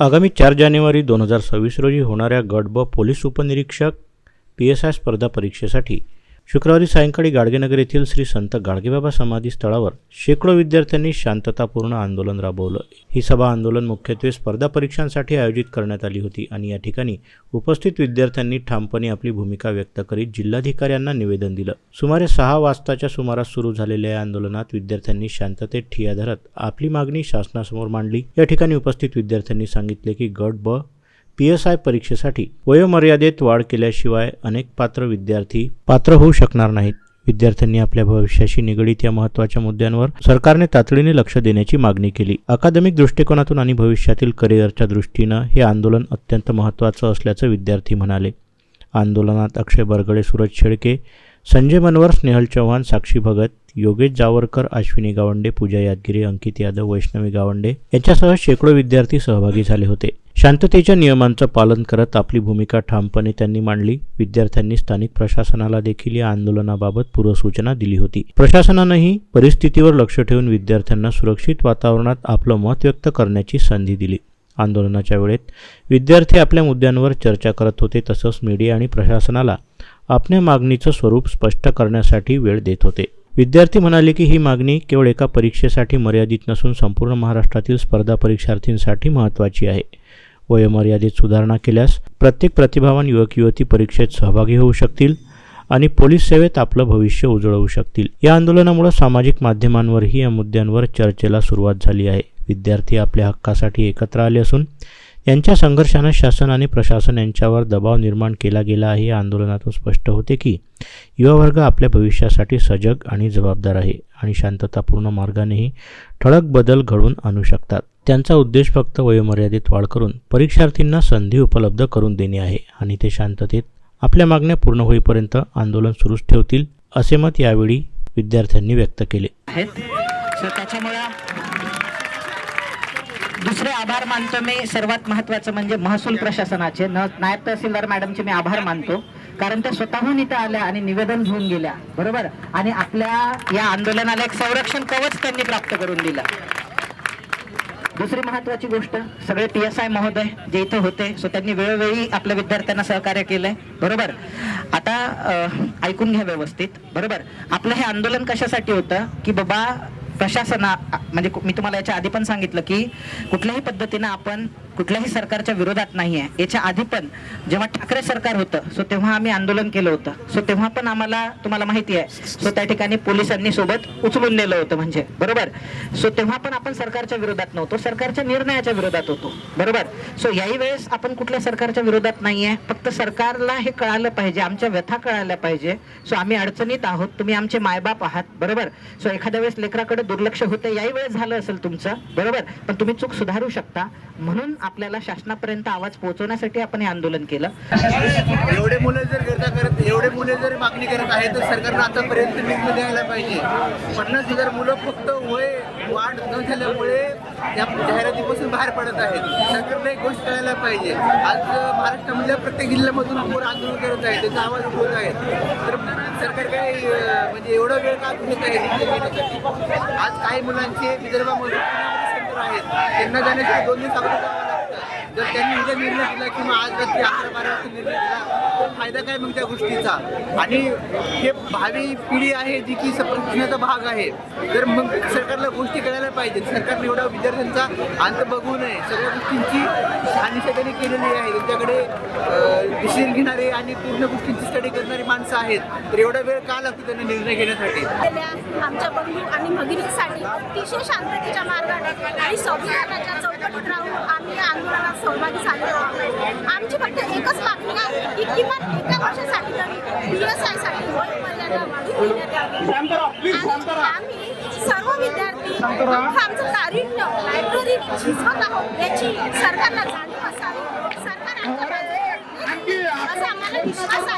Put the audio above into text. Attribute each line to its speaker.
Speaker 1: आगामी चार जानेवारी दोन हजार सव्वीस रोजी होणाऱ्या गट ब पोलीस उपनिरीक्षक पी एस आय स्पर्धा परीक्षेसाठी शुक्रवारी सायंकाळी गाडगेनगर येथील श्री संत गाडगेबाबा समाधी स्थळावर शेकडो विद्यार्थ्यांनी शांततापूर्ण आंदोलन राबवलं. ही सभा आंदोलन मुख्यत्वे स्पर्धा परीक्षांसाठी आयोजित करण्यात आली होती आणि या ठिकाणी उपस्थित विद्यार्थ्यांनी ठामपणे आपली भूमिका व्यक्त करीत जिल्हाधिकाऱ्यांना निवेदन दिलं. सुमारे सहा वाजताच्या सुमारास सुरू झालेल्या या आंदोलनात विद्यार्थ्यांनी शांततेत ठिया धरत आपली मागणी शासनासमोर मांडली. या ठिकाणी उपस्थित विद्यार्थ्यांनी सांगितले की गट ब पी एस आय परीक्षेसाठी वयोमर्यादेत वाढ केल्याशिवाय अनेक पात्र विद्यार्थी पात्र होऊ शकणार नाहीत. विद्यार्थ्यांनी आपल्या भविष्याशी निगडीत या महत्त्वाच्या मुद्द्यांवर सरकारने तातडीने लक्ष देण्याची मागणी केली. अकादमिक दृष्टिकोनातून आणि भविष्यातील करिअरच्या दृष्टीनं हे आंदोलन अत्यंत महत्त्वाचं असल्याचं विद्यार्थी म्हणाले. आंदोलनात अक्षय बरगडे सूरज शेळके संजय मनवर स्नेहल चव्हाण साक्षी भगत योगेश जावरकर अश्विनी गावंडे पूजा यादगिरी अंकित यादव वैष्णवी गावंडे यांच्यासह शेकडो विद्यार्थी सहभागी झाले होते. शांततेच्या नियमांचं पालन करत आपली भूमिका ठामपणे त्यांनी मांडली. विद्यार्थ्यांनी स्थानिक प्रशासनाला देखील या आंदोलनाबाबत पूर्वसूचना दिली होती. प्रशासनानंही परिस्थितीवर लक्ष ठेवून विद्यार्थ्यांना सुरक्षित वातावरणात आपलं मत व्यक्त करण्याची संधी दिली. आंदोलनाच्या वेळेत विद्यार्थी आपल्या मुद्द्यांवर चर्चा करत होते तसंच मीडिया आणि प्रशासनाला आपल्या मागणीचं स्वरूप स्पष्ट करण्यासाठी वेळ देत होते. विद्यार्थी म्हणाले की ही मागणी केवळ एका परीक्षेसाठी मर्यादित नसून संपूर्ण महाराष्ट्रातील स्पर्धा परीक्षार्थींसाठी महत्त्वाची आहे. वयोमर्यादेत सुधारणा केल्यास प्रत्येक प्रतिभावान युवक युवती परीक्षेत सहभागी होऊ शकतील आणि पोलीस सेवेत आपलं भविष्य उजळवू शकतील. या आंदोलनामुळे सामाजिक माध्यमांवरही या मुद्द्यांवर चर्चेला सुरुवात झाली आहे. विद्यार्थी आपल्या हक्कासाठी एकत्र आले असून यांच्या संघर्षानं शासन आणि प्रशासन यांच्यावर दबाव निर्माण केला गेला आहे. या आंदोलनातून स्पष्ट होते की युवा वर्ग आपल्या भविष्यासाठी सजग आणि जबाबदार आहे आणि शांततापूर्ण मार्गानेही ठळक बदल घडवून आणू शकतात. त्यांचा उद्देश फक्त वयोमर्यादेत वाढ करून परीक्षार्थींना संधी उपलब्ध करून देणे आहे आणि ते शांततेत आपल्या मागण्या पूर्ण होईपर्यंत आंदोलन सुरूच ठेवतील असे मत यावेळी विद्यार्थ्यांनी व्यक्त केले.
Speaker 2: आहेत. दुसरे आभार मानतो मी. सर्वात महत्वाचं म्हणजे महसूल प्रशासनाचे. न नायब तहसीलदार मॅडमचे मी आभार मानतो. कारण त्या स्वतःहून इथं आल्या आणि निवेदन घेऊन गेल्या. बरोबर? आणि आपल्या या आंदोलनाला एक संरक्षण कवच त्यांनी प्राप्त करून दिलं. दुसरी महत्वाची गोष्ट सगळे पी एस आय महोदय जे इथं होते सो त्यांनी वेळोवेळी आपल्या विद्यार्थ्यांना सहकार्य केलंय. बरोबर? आता ऐकून घ्या व्यवस्थित. बरोबर? आपलं हे आंदोलन कशासाठी होतं? की बाबा प्रशासना म्हणजे मी तुम्हाला याच्या आधी पण सांगितलं की कुठल्याही पद्धतीनं आपण कुठल्याही सरकारच्या विरोधात नाही आहे याच्या आधी पण जेव्हा ठाकरे सरकार होतं सो तेव्हा आम्ही आंदोलन केलं होतं. सो तेव्हा पण आम्हाला तुम्हाला माहिती आहे सो त्या ठिकाणी पोलिसांनी सोबत उचलून नेलं होतं म्हणजे. बरोबर? सो तेव्हा पण आपण सरकारच्या विरोधात नव्हतो सरकारच्या निर्णयाच्या विरोधात होतो. बरोबर? सो याही वेळेस आपण कुठल्या सरकारच्या विरोधात नाही आहे फक्त सरकारला हे कळालं पाहिजे आमच्या व्यथा कळायला पाहिजे. सो आम्ही अडचणीत आहोत तुम्ही आमचे मायबाप आहात. बरोबर? सो एखाद्या वेळेस लेकराकडे दुर्लक्ष होतं याही वेळेस झालं असेल तुमचं. बरोबर? पण तुम्ही चूक सुधारू शकता. म्हणून आपल्याला शासनापर्यंत आवाज पोहोचवण्यासाठी आपण हे आंदोलन केलं.
Speaker 3: एवढे मुलं जर करता करत एवढे मुले जर मागणी करत आहेत तर सरकारनं आतापर्यंत निर्णय द्यायला पाहिजे. पन्नास हजार मुलं फक्त वय वाढ न झाल्यामुळे या जाहिरातीपासून बाहेर पडत आहेत. सरकारला एक गोष्ट कळायला पाहिजे. आज महाराष्ट्रामधल्या प्रत्येक जिल्ह्यामधून पोर आंदोलन करत आहेत त्याचा आवाज होत आहे तर सरकार काय म्हणजे एवढा वेळ का घेत आहे? आज काही मुलांचे विदर्भामध्ये आहेत. त्यांना जाण्यासाठी दोन दिवस अगोदर जर त्यांनी उद्या निर्णय दिला किंवा आज रात्री अकरा बारा वाजता निर्णय दिला तर फायदा काय मग त्या गोष्टीचा? आणि हे भावी पिढी आहे जी की प्रश्नाचा भाग आहे. तर मग सरकारला गोष्टी कळायला पाहिजे सरकारने एवढा विद्यार्थ्यांचा अंत बघू नये. सगळ्या गोष्टींची शहानिशा त्यांनी केलेली आहे. त्यांच्याकडे डिसिजन घेणारे आणि पूर्ण गोष्टींची स्टडी करणारी माणसं आहेत. तर एवढा वेळ का लागतो त्यांना निर्णय घेण्यासाठी?
Speaker 4: आमच्या बंधू आणि भगिनीसाठी अतिशय शांततेच्या मार्गाने आणि संविधानाच्या चौकटीत राहून आम्ही या आंदोलनात सहभागी आहोत आमची फक्त एकच मागणी आहे की किमान एका वर्षासाठी तरी बी एस आयसाठी देण्यात यावी. आणि आम्ही सर्व विद्यार्थी आमचं तारुण्य लायब्ररी झिजवत आहोत याची सरकारला जाणीव असावी. सरकार आमच्या असा आम्हाला विश्वास आहे.